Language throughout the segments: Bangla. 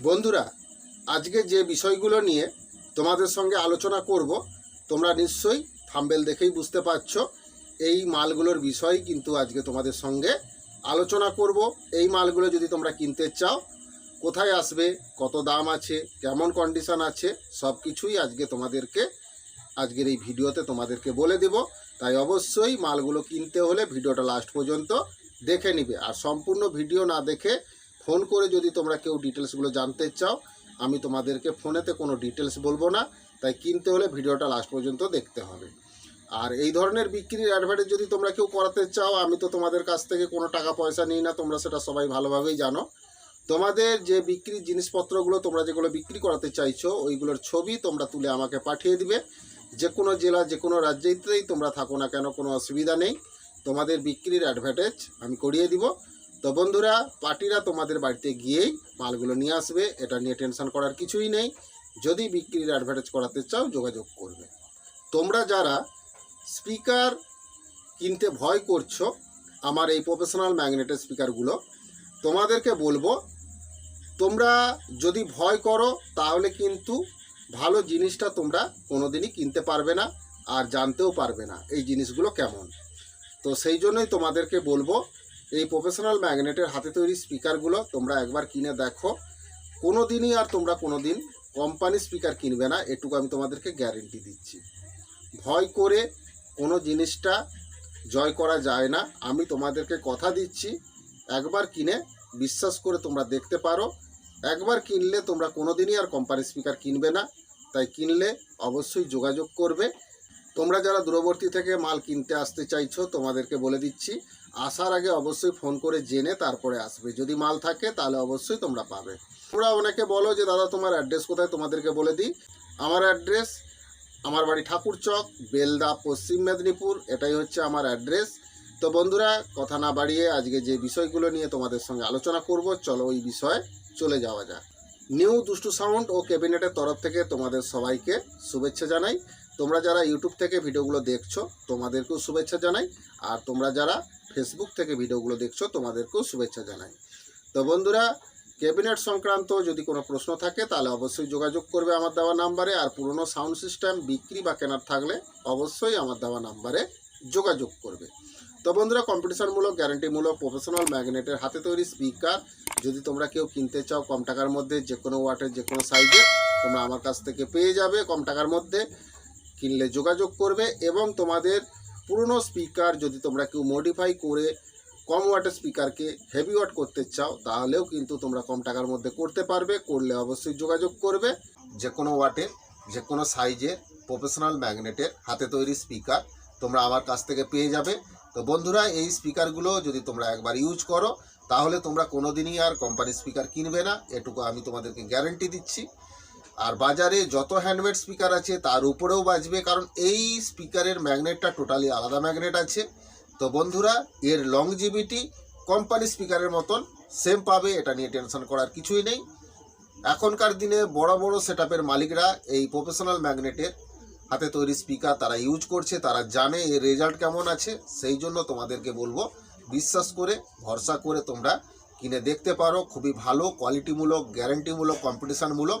বন্ধুরা, আজকে যে বিষয়গুলো নিয়ে তোমাদের সঙ্গে আলোচনা করব, তোমরা নিশ্চয়ই থাম্বেল দেখেই বুঝতে পারছ, এই মালগুলোর বিষয় কিন্তু আজকে তোমাদের সঙ্গে আলোচনা করব। এই মালগুলো যদি তোমরা কিনতে চাও, কোথায় আসবে, কত দাম আছে, কেমন কন্ডিশন আছে সব কিছুই আজকে তোমাদেরকে, আজকের এই ভিডিওতে তোমাদেরকে বলে দেব। তাই অবশ্যই মালগুলো কিনতে হলে ভিডিওটা লাস্ট পর্যন্ত দেখে নিবে। আর সম্পূর্ণ ভিডিও না দেখে ফোন করে যদি তোমরা কেউ ডিটেলসগুলো জানতে চাও, আমি তোমাদেরকে ফোনেতে কোনো ডিটেলস বলব না, তাই কিনতে হলে ভিডিওটা লাস্ট পর্যন্ত দেখতে হবে। আর এই ধরনের বিক্রির অ্যাডভার্টাইজ যদি তোমরা কেউ করাতে চাও, আমি তো তোমাদের কাছ থেকে কোনো টাকা পয়সা নিই না, তোমরা সেটা সবাই ভালোভাবেই জানো। তোমাদের যে বিক্রির জিনিসপত্রগুলো তোমরা যেগুলো বিক্রি করাতে চাইছো, ওইগুলোর ছবি তোমরা তুলে আমাকে পাঠিয়ে দিবে। যে কোনো জেলা, যে কোনো রাজ্যেতেই তোমরা থাকো না কেন, কোনো অসুবিধা নেই। তোমাদের বিক্রির অ্যাডভার্টাইজ আমি করিয়ে দিব। তো বন্ধুরা, পার্টিরা তোমাদের বাড়িতে গিয়েই মালগুলো নিয়ে আসবে। এটা নিয়ে টেনশন করার কিছুই নেই। যদি বিক্রির অ্যাডভার্টাইজ করাতে চাও, যোগাযোগ করবে। তোমরা যারা স্পিকার কিনতে ভয় করছ, আমার এই প্রফেশনাল ম্যাগনেটের স্পিকারগুলো তোমাদেরকে বলব, তোমরা যদি ভয় করো, তাহলে কিন্তু ভালো জিনিসটা তোমরা কোনোদিনই কিনতে পারবে না আর জানতেও পারবে না এই জিনিসগুলো কেমন। তো সেই জন্যই তোমাদেরকে বলব এই প্রফেশনাল ম্যাগনেটের হাতে তৈরি স্পিকারগুলো তোমরা একবার কিনে দেখো। কোনো দিনই আর তোমরা কোনো দিন কোম্পানি স্পিকার কিনবে না, এটুকু আমি তোমাদেরকে গ্যারেন্টি দিচ্ছি। ভয় করে কোনো জিনিসটা জয় করা যায় না। আমি তোমাদেরকে কথা দিচ্ছি, একবার কিনে বিশ্বাস করে তোমরা দেখতে পারো। একবার কিনলে তোমরা কোনো দিনই আর কোম্পানি স্পিকার কিনবে না, তাই কিনলে অবশ্যই যোগাযোগ করবে। তোমরা যারা দূরবর্তী থেকে মাল কিনতে আসতে চাইছো, তোমাদেরকে বলে দিচ্ছি আসার আগে অবশ্যই ফোন করে জেনে তারপরে আসবে। যদি মাল থাকে, তাহলে অবশ্যই তোমরা পাবে। তোমরা অনেকে বলো যে, দাদা, তোমার অ্যাড্রেস কোথায়? তোমাদেরকে বলে দিই। আমার অ্যাড্রেস, আমার বাড়ি ঠাকুরচক বেলদা, পশ্চিম মেদিনীপুর। এটাই হচ্ছে আমার অ্যাড্রেস। তো বন্ধুরা, কথা না বাড়িয়ে আজকে যে বিষয়গুলো নিয়ে তোমাদের সঙ্গে আলোচনা করব, চলো ওই বিষয়ে চলে যাওয়া যাক। নিউ দুষ্টু সাউন্ড ও ক্যাবিনেটের তরফ থেকে তোমাদের সবাইকে শুভেচ্ছা জানাই। তোমরা যারা ইউটিউব থেকে ভিডিওগুলো দেখছ, তোমাদেরকেও শুভেচ্ছা জানাই। আর তোমরা যারা ফেসবুক থেকে ভিডিওগুলো দেখছ, তোমাদেরকেও শুভেচ্ছা জানাই। তো বন্ধুরা, ক্যাবিনেট সংক্রান্ত যদি কোনো প্রশ্ন থাকে, তাহলে অবশ্যই যোগাযোগ করবে আমার দেওয়া নাম্বারে। আর পুরনো সাউন্ড সিস্টেম, বিক্রি বা কেনার থাকলে অবশ্যই আমার দেওয়া নাম্বারে যোগাযোগ করবে। তো বন্ধুরা, কম্পিটিশনমূলক, গ্যারান্টিমূলক, প্রফেশনাল ম্যাগনেটের হাতে তৈরি স্পিকার। যদি তোমরা কেউ কিনতে চাও, কম টাকার মধ্যে যে কোনো ওয়াটের যে কোনো সাইজে তোমরা আমার কাছ থেকে পেয়ে যাবে কম টাকার মধ্যে। কিনলে যোগাযোগ করবে এবং তোমাদের পুরনো স্পিকার যদি তোমরা কেউ মডিফাই করে কম ওয়াটের স্পিকারকে হেভি ওয়াট করতে চাও, তাহলেও কিন্তু তোমরা কম টাকার মধ্যে করতে পারবে, করলে অবশ্যই যোগাযোগ করবে। যে কোনো ওয়াটের যে কোনো সাইজের প্রফেশনাল ম্যাগনেটের হাতে তৈরি স্পিকার তোমরা আমার কাছ থেকে পেয়ে যাবে। তো বন্ধুরা, এই স্পিকারগুলো যদি তোমরা একবার ইউজ করো, তাহলে তোমরা কোনো দিনই আর কোম্পানি স্পিকার কিনবে না। এটুকু আমি তোমাদেরকে গ্যারেন্টি দিচ্ছি। আর বাজারে যত হ্যান্ডমেড স্পিকার আছে, তার উপরেও বাজবে, কারণ এই স্পিকারের ম্যাগনেটটা টোটালি আলাদা ম্যাগনেট আছে। তো বন্ধুরা, এর লংজিভিটি কোম্পানি স্পিকারের মতন সেম পাবে, এটা নিয়ে টেনশন করার কিছুই নেই। এখনকার দিনে বড় বড় সেট মালিকরা এই প্রফেশনাল ম্যাগনেটের হাতে তৈরি স্পিকার তারা ইউজ করছে, তারা জানে এর রেজাল্ট কেমন আছে, সেই জন্য তোমাদেরকে বলব, বিশ্বাস করে, ভরসা করে তোমরা কিনে দেখতে পারো। খুবই ভালো কোয়ালিটিমূলক গ্যারেন্টিমূলক কম্পিটিশনমূলক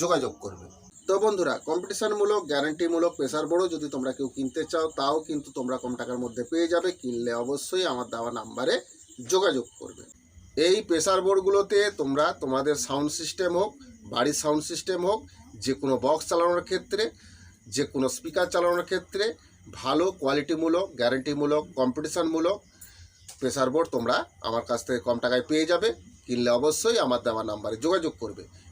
যোগাযোগ করবে। তো বন্ধুরা কম্পিটিশনমূলক গ্যারান্টিমূলক প্রেসার বোর্ডও যদি তোমরা কেউ কিনতে চাও, তাও কিন্তু তোমরা কম টাকার মধ্যে পেয়ে যাবে। কিনলে অবশ্যই আমার দেওয়া নাম্বারে যোগাযোগ করবে। এই প্রেসার বোর্ডগুলোতে তোমরা তোমাদের সাউন্ড সিস্টেম হোক, বাড়ির সাউন্ড সিস্টেম হোক যে কোনো বক্স চালানোর ক্ষেত্রে যে কোনো স্পিকার চালানোর ক্ষেত্রে, ভালো কোয়ালিটিমূলক গ্যারান্টিমূলক কম্পিটিশনমূলক প্রেসার বোর্ড তোমরা আমার কাছ থেকে কম টাকায় পেয়ে যাবে। কিনলে অবশ্যই আমার দেওয়া নাম্বারে যোগাযোগ করবে।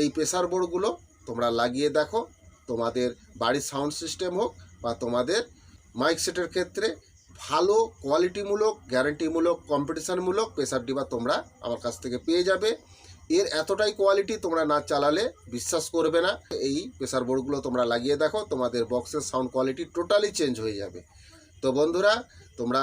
এই প্রেসার বোর্ডগুলো তোমরা লাগিয়ে দেখো। তোমাদের বাড়ির সাউন্ড সিস্টেম হোক বা তোমাদের মাইক সেটের ক্ষেত্রে ভালো কোয়ালিটিমূলক গ্যারান্টিমূলক কম্পিটিশানমূলক প্রেসার ডিবা তোমরা আমার কাছ থেকে পেয়ে যাবে। এর এতটাই কোয়ালিটি তোমরা না চালালে বিশ্বাস করবে না। এই প্রেসার বোর্ডগুলো তোমরা লাগিয়ে দেখো, তোমাদের বক্সের সাউন্ড কোয়ালিটি টোটালি চেঞ্জ হয়ে যাবে। তো বন্ধুরা, তোমরা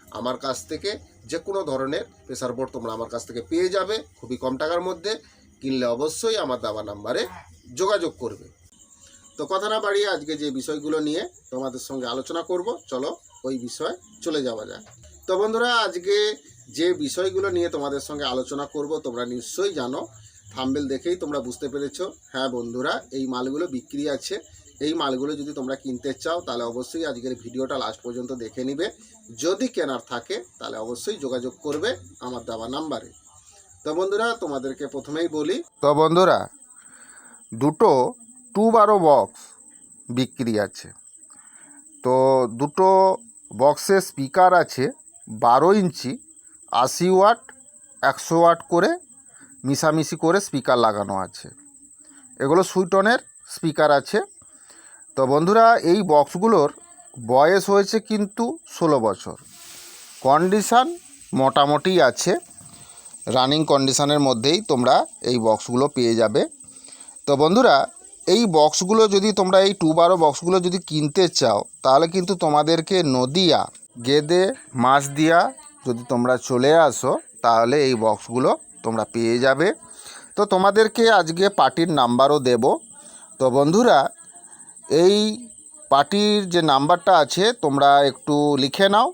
আমার কাছ থেকে যে কোনো ধরনের প্রেসার বোর্ড তোমরা আমার কাছ থেকে পেয়ে যাবে খুবই কম টাকার মধ্যে। কিনলে অবশ্যই আমার দাবা নাম্বারে যোগাযোগ করবে। তো কথা না বাড়িয়ে আজকে যে বিষয়গুলো নিয়ে তোমাদের সঙ্গে আলোচনা করব, চলো ওই বিষয়ে চলে যাওয়া যাক। তো বন্ধুরা, আজকে যে বিষয়গুলো নিয়ে তোমাদের সঙ্গে আলোচনা করব, তোমরা নিশ্চয়ই জানো। থাম্বেল দেখেই তোমরা বুঝতে পেরেছ। হ্যাঁ বন্ধুরা, এই মালগুলো বিক্রি আছে। এই মালগুলো যদি তোমরা কিনতে চাও, তাহলে অবশ্যই আজকের ভিডিওটা লাস্ট পর্যন্ত দেখে নিবে। যদি কেনার থাকে, তাহলে অবশ্যই যোগাযোগ করবে আমার দেওয়া নাম্বারে। তো বন্ধুরা, তোমাদেরকে প্রথমেই বলি, তো বন্ধুরা, দুটো টু বারো বক্স বিক্রি আছে। তো দুটো বক্সে স্পিকার আছে, বারো ইঞ্চি, আশি ওয়াট, একশো ওয়াট করে মিশামিশি করে স্পিকার লাগানো আছে। এগুলো সুইটনের স্পিকার আছে। তো বন্ধুরা, এই বক্সগুলোর বয়স হয়েছে কিন্তু ষোলো বছর। কন্ডিশান মোটামুটি আছে। রানিং কন্ডিশানের মধ্যেই তোমরা এই বক্সগুলো পেয়ে যাবে। তো বন্ধুরা, এই বক্সগুলো যদি তোমরা, এই টু বারো বক্সগুলো যদি কিনতে চাও, তাহলে কিন্তু তোমাদেরকে নদিয়া, গেদে মাছ দিয়া যদি তোমরা চলে আসো, তাহলে এই বক্সগুলো তোমরা পেয়ে যাবে। তো তোমাদেরকে আজকে পার্টির নাম্বারও দেব। তো বন্ধুরা এই পার্টির যে নাম্বারটা আছে, তোমরা একটু লিখে নাও।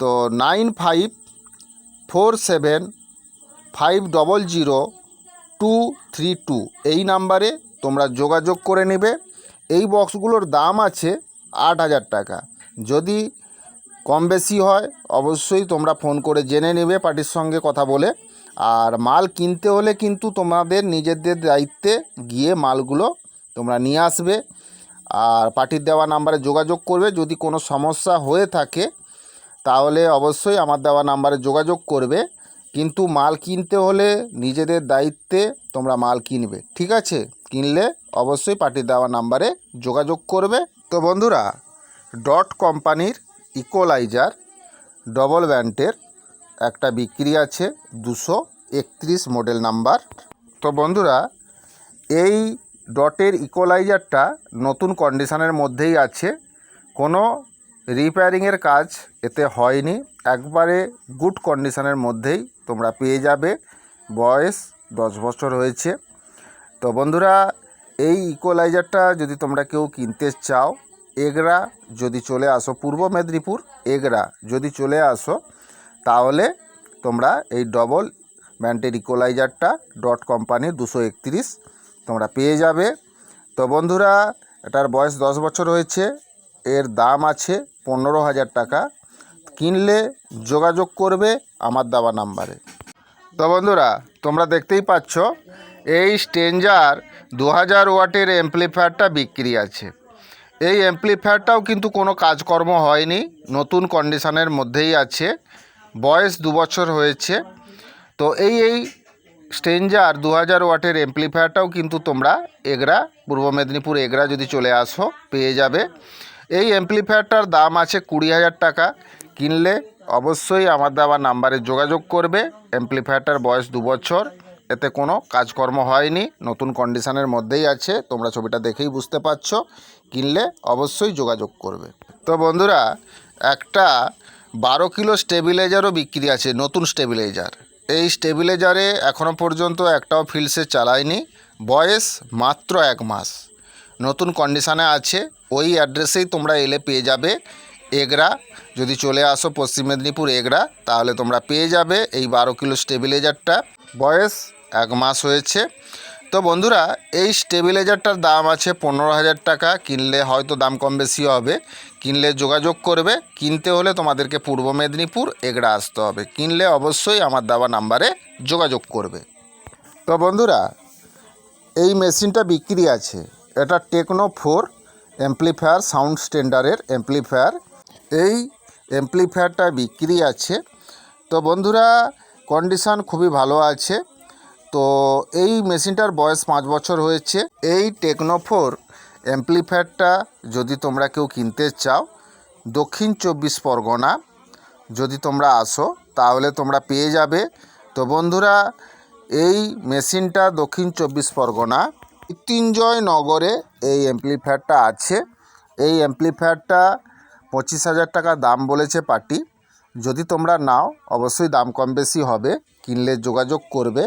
তো nine five four seven five double zero two three two এই নাম্বারে তোমরা যোগাযোগ করে নেবে। এই বক্সগুলোর দাম আছে আট হাজার টাকা। যদি কম বেশি হয়, অবশ্যই তোমরা ফোন করে জেনে নেবে পার্টির সঙ্গে কথা বলে। আর মাল কিনতে হলে কিন্তু তোমাদের নিজেদের দায়িত্বে গিয়ে মালগুলো তোমরা নিয়ে আসবে। আর পার্টির দেওয়া নাম্বারে যোগাযোগ করবে। যদি কোনো সমস্যা হয়ে থাকে, তাহলে অবশ্যই আমার দেওয়া নাম্বারে যোগাযোগ করবে। কিন্তু মাল কিনতে হলে নিজেদের দায়িত্বে তোমরা মাল কিনবে, ঠিক আছে? কিনলে অবশ্যই পার্টি দেওয়া নাম্বারে যোগাযোগ করবে। তো বন্ধুরা, ডট কোম্পানির ইকোলাইজার ডবল ব্যান্ডের একটা বিক্রি আছে দুশো একত্রিশ মডেল নাম্বার। তো বন্ধুরা, এই ডটের ইকোলাইজারটা নতুন কন্ডিশনের মধ্যেই আছে। কোনো রিপেয়ারিংয়ের কাজ এতে হয়নি। একবারে গুড কন্ডিশনের মধ্যেই তোমরা পেয়ে যাবে। বয়স দশ বছর হয়েছে। তো বন্ধুরা, এই ইকোলাইজারটা যদি তোমরা কেউ কিনতে চাও, এগরা যদি চলে আসো, পূর্ব মেদিনীপুর, এগরা যদি চলে আসো, তাহলে তোমরা এই ডবল ব্যান্ডের ইকোলাইজারটা ডট কোম্পানির দুশো একত্রিশ তোমরা পেয়ে যাবে। তো বন্ধুরা, এটার বয়স দশ বছর হয়েছে, এর দাম আছে পনেরো হাজার টাকা। কিনলে যোগাযোগ করবে আমার দেওয়া নাম্বারে। তো বন্ধুরা, তোমরা দেখতেই পাচ্ছ, এই স্টেঞ্জার দু হাজার ওয়াটের অ্যাম্প্লিফায়ারটা বিক্রি আছে। এই অ্যাম্প্লিফায়ারটাও কিন্তু কোনো কাজকর্ম হয়নি, নতুন কন্ডিশনের মধ্যেই আছে। বয়স দু বছর হয়েছে। তো এই এই স্ট্রেঞ্জার দু হাজার ওয়াটের এমপ্লিফায়ারটাও কিন্তু তোমরা এগরা, পূর্ব মেদিনীপুর এগরা যদি চলে আসো, পেয়ে যাবে। এই এমপ্লিফায়ারটার দাম আছে কুড়ি হাজার টাকা। কিনলে অবশ্যই আমার দেওয়া নাম্বারে যোগাযোগ করবে। এমপ্লিফায়ারটার বয়স দু বছর। এতে কোনো কাজকর্ম হয়নি। নতুন কন্ডিশনের মধ্যেই আছে। তোমরা ছবিটা দেখেই বুঝতে পারছ। কিনলে অবশ্যই যোগাযোগ করবে। তো বন্ধুরা, একটা বারো কিলো স্টেবিলাইজারও বিক্রি আছে, নতুন স্টেবিলাইজার এই স্টেবিলাইজারে এখনও পর্যন্ত একটাও ফিল্ডসে চালায়নি। বয়স মাত্র এক মাস। নতুন কন্ডিশানে আছে। ওই অ্যাড্রেসেই তোমরা এলে পেয়ে যাবে। এগরা, যদি চলে আসো পশ্চিম মেদিনীপুর এগরা, তাহলে তোমরা পেয়ে যাবে এই বারো কিলো স্টেবিলাইজারটা। বয়স এক মাস হয়েছে। তো বন্ধুরা, এই স্টেবিলাইজারটার দাম আছে পনেরো হাজার টাকা। কিনলে হয়তো দাম কম বেশি হবে। কিনলে যোগাযোগ করবে। কিনতে হলে তোমাদেরকে পূর্ব মেদিনীপুর এগড়া আসতে হবে। কিনলে অবশ্যই আমার দেওয়া নাম্বারে যোগাযোগ করবে। তো বন্ধুরা, এই মেশিনটা বিক্রি আছে। এটা টেকনো ফোর অ্যাম্প্লিফায়ার, সাউন্ড স্ট্যান্ডার্ডের অ্যাম্প্লিফায়ার। এই অ্যাম্প্লিফায়ারটা বিক্রি আছে। তো বন্ধুরা, কন্ডিশান খুবই ভালো আছে। তো এই মেশিনটার বয়স পাঁচ বছর হয়েছে। এই টেকনোফোর অ্যাম্প্লিফায়ারটা যদি তোমরা কেউ কিনতে চাও, দক্ষিণ চব্বিশ পরগনা, যদি তোমরা আসো, তাহলে তোমরা পেয়ে যাবে। তো বন্ধুরা, এই মেশিনটা দক্ষিণ চব্বিশ পরগনা, মৃত্যুঞ্জয় নগরে এই অ্যাম্প্লিফায়ারটা আছে। এই অ্যাম্প্লিফায়ারটা পঁচিশ হাজার টাকা দাম বলেছে পার্টি। যদি তোমরা নাও, অবশ্যই দাম কম বেশি হবে। কিনলে যোগাযোগ করবে।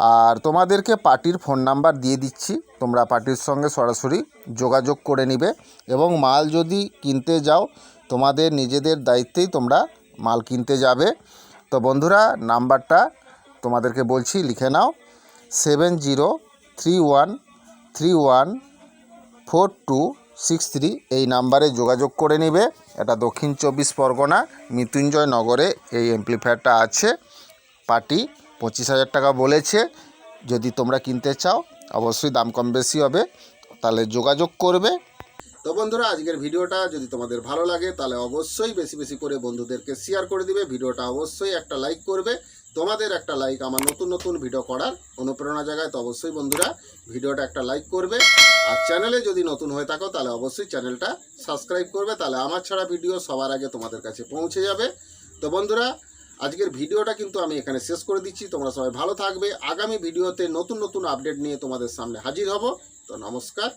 আর তোমাদেরকে পার্টির ফোন নাম্বার দিয়ে দিচ্ছি। তোমরা পার্টির সঙ্গে সরাসরি যোগাযোগ করে নিবে এবং মাল যদি কিনতে যাও, তোমাদের নিজেদের দায়িত্বেই তোমরা মাল কিনতে যাবে। তো বন্ধুরা, নাম্বারটা তোমাদেরকে বলছি, লিখে নাও। Seven zero three one three one four two six three এই নাম্বারে যোগাযোগ করে নেবে। এটা দক্ষিণ চব্বিশ পরগনা, মৃত্যুঞ্জয় নগরে এই অ্যাম্প্লিফায়ারটা আছে। পার্টি পঁচিশ হাজার টাকা বলেছে। যদি তোমরা কিনতে চাও, অবশ্যই দাম কম বেশি হবে। তাহলে যোগাযোগ করবে। তো বন্ধুরা, আজকের ভিডিওটা যদি তোমাদের ভালো লাগে, তাহলে অবশ্যই বেশি বেশি করে বন্ধুদেরকে শেয়ার করে দিবে। ভিডিওটা অবশ্যই একটা লাইক করবে। তোমাদের একটা লাইক আমার নতুন নতুন ভিডিও করার অনুপ্রেরণা জায়গায় তো অবশ্যই বন্ধুরা, ভিডিওটা একটা লাইক করবে। আর চ্যানেলে যদি নতুন হয়ে থাকো, তাহলে অবশ্যই চ্যানেলটা সাবস্ক্রাইব করবে। তাহলে আমার ছাড়া ভিডিও সবার আগে তোমাদের কাছে পৌঁছে যাবে। তো বন্ধুরা আজকের ভিডিওটা কিন্তু আমি এখানে শেষ করে দিচ্ছি। তোমরা সবাই ভালো থাকবে। আগামী ভিডিওতে নতুন নতুন আপডেট নিয়ে তোমাদের সামনে হাজির হব। তো নমস্কার।